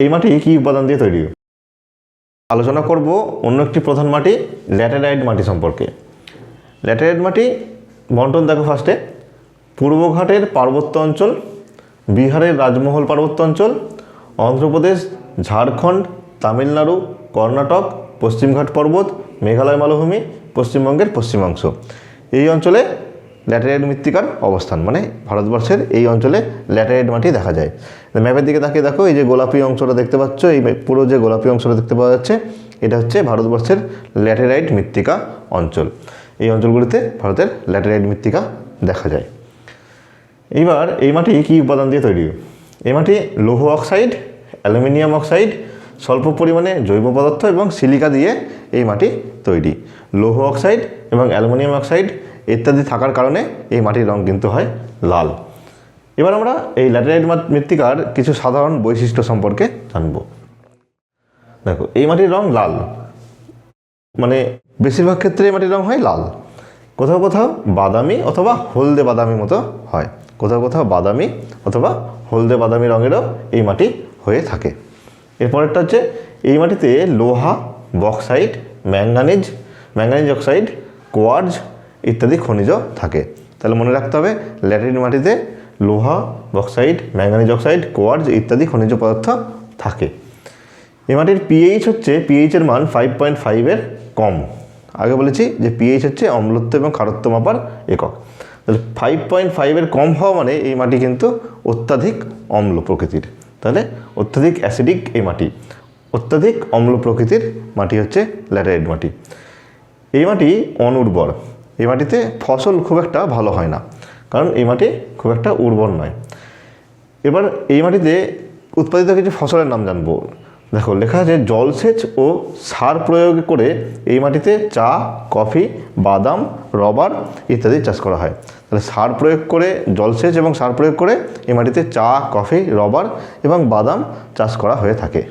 এই মাটি কী উপাদান দিয়ে তৈরি? আলোচনা করব অন্য একটি প্রধান মাটি, ল্যাটেরাইট মাটি সম্পর্কে। ল্যাটেরাইট মাটি, বন্টন দেখো ফার্স্টে পূর্বঘাটের পার্বত্য অঞ্চল, বিহারের রাজমহল পার্বত্য অঞ্চল, অন্ধ্রপ্রদেশ, ঝাড়খণ্ড, তামিলনাড়ু, কর্ণাটক পশ্চিমঘাট পর্বত, মেঘালয় মালভূমি, পশ্চিমবঙ্গের পশ্চিমাংশ। এই অঞ্চলে ল্যাটেরাইট মৃত্তিকার অবস্থান মানে ভারতবর্ষের এই অঞ্চলে ল্যাটেরাইট মাটি দেখা যায়। ম্যাপের দিকে তাকিয়ে দেখো, এই যে গোলাপি অংশটা দেখতে পাচ্ছ, এই পুরো যে গোলাপি অংশটা দেখতে পাওয়া যাচ্ছে, এটা হচ্ছে ভারতবর্ষের ল্যাটেরাইট মৃত্তিকা অঞ্চল। এই অঞ্চলগুলিতে ভারতের ল্যাটেরাইট মৃত্তিকা দেখা যায়। এইবার এই মাটি কী উপাদান দিয়ে তৈরি? এই মাটি লৌহ অক্সাইড অ্যালুমিনিয়াম অক্সাইড স্বল্প পরিমাণে জৈব পদার্থ এবং সিলিকা দিয়ে এই মাটি তৈরি। লৌহ অক্সাইড এবং অ্যালুমিনিয়াম অক্সাইড ইত্যাদি থাকার কারণে এই মাটির রং কিন্তু হয় লাল। এবার আমরা এই ল্যাটেরাইট মৃত্তিকার কিছু সাধারণ বৈশিষ্ট্য সম্পর্কে জানব। দেখো, এই মাটির রং লাল। মানে বেশিরভাগ ক্ষেত্রে এই মাটির রং হয় লাল। কোথাও কোথাও বাদামি অথবা হলদে বাদামি মতো হয়। কোথাও কোথাও বাদামি অথবা হলদে বাদামি রঙেরও এই মাটি হয়ে থাকে। এরপরেরটা হচ্ছে এই মাটিতে লোহা bauxite manganese manganese oxide quartz ইত্যাদি খনিজ থাকে। তাহলে মনে রাখতে হবে ল্যাটেরাইট মাটিতে লোহা বক্সাইড ম্যাঙ্গানিজ অক্সাইড কোয়ার্জ ইত্যাদি খনিজ পদার্থ থাকে। এই মাটির পিএইচ হচ্ছে পিএইচের মান ফাইভ পয়েন্ট ফাইভের কম। আগে বলেছি যে পিএইচ হচ্ছে অম্লত্ব এবং খারত্ব মাপার একক। তাহলে ফাইভ পয়েন্ট ফাইভের কম হওয়া মানে এই মাটি কিন্তু অত্যাধিক অম্ল প্রকৃতির। তাহলে অত্যাধিক অ্যাসিডিক এই মাটি। অত্যাধিক অম্ল প্রকৃতির মাটি হচ্ছে ল্যাটারাইট মাটি। এই মাটি অনুর্বর। এই মাটিতে ফসল খুব একটা ভালো হয় না, কারণ এই মাটি খুব একটা উর্বর নয়। এবার এই মাটিতে উৎপাদিত কিছু ফসলের নাম জানব। দেখো, লেখা আছে, জলসেচ ও সার প্রয়োগ করে এই মাটিতে চা, কফি, বাদাম, রবার ইত্যাদি চাষ করা হয়। তাহলে সার প্রয়োগ করে জলসেচ এবং সার প্রয়োগ করে এই মাটিতে চা, কফি, রবার এবং বাদাম চাষ করা হয়ে থাকে।